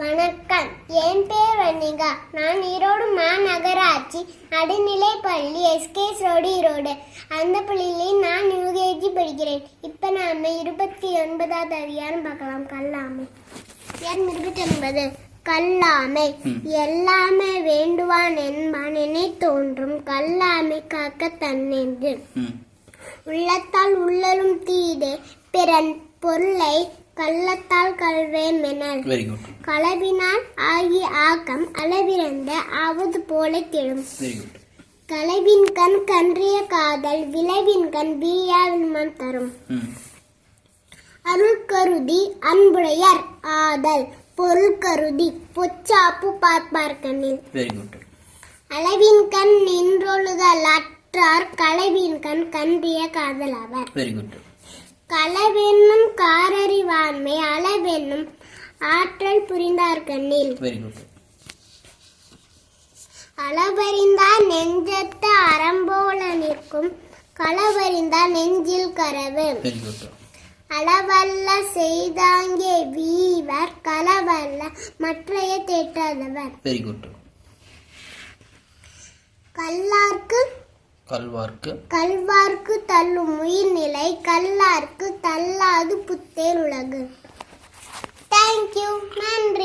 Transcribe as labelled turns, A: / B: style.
A: வணக்கம். என் பேர் வன்னிகா நான் ஈரோடு மாநகராட்சி நடுநிலைப் பள்ளி எஸ்கேஸ் ரோடு ஈரோடு. அந்த பள்ளியில் நான் யூகேஜி படிக்கிறேன். இப்போ நாம இருபத்தி ஒன்பதாவது அதிகாரம் பார்க்கலாம். கல்லாமை. யார் இருபத்தி ஒன்பது கல்லாமை எல்லாமே வேண்டுவான் என்பான் என தோன்றும். கல்லாமை காக்க தன்னென்று. உள்ளத்தால் உள்ளலும் தீதே. பிறன் பொருளை கள்ளத்தால் கல்வேன் மெனல்.
B: வெரி குட்
A: களவினால் ஆகிய ஆக்கம் அளவிறந்த ஆவது போல கெடும்.
B: வெரி குட்
A: களவின் கண் கன்றிய காதல் விளைவின் கண் விரியாவின் தரும்.
B: ம்
A: அருள் கருதி அன்புடையர் ஆதல் பொருள் கருதி பொச்சாப்பு பார்ப்பார் கண்ணில்.
B: வெரி குட்
A: அளவின் கண் நின்றொழுதல் அற்றார் களவின் கண் கன்றிய காதல் அவர்.
B: வெரி குட்
A: களவென்னும் அளவென்னும் ஆற்றல் புரிந்தார் கண்ணில்.
B: வெரி குட்
A: அளவறிந்தார் நெஞ்சத்து அறம்போல நிற்கும். களவறிந்தார் நெஞ்சில் கரவு.
B: வெரி குட்
A: அளவல்ல செய்தாங்கே வீவர் களவல்ல மற்றைய தேற்றாதவர்.
B: வெரி குட்
A: கல்லார்க்கு
B: கல்வார்க்கு
A: கல்வார்க்கு தள்ளும் உயிர்நிலை கல்லார்க்கு தள்ளாது புத்தேர் உலகு. you, man.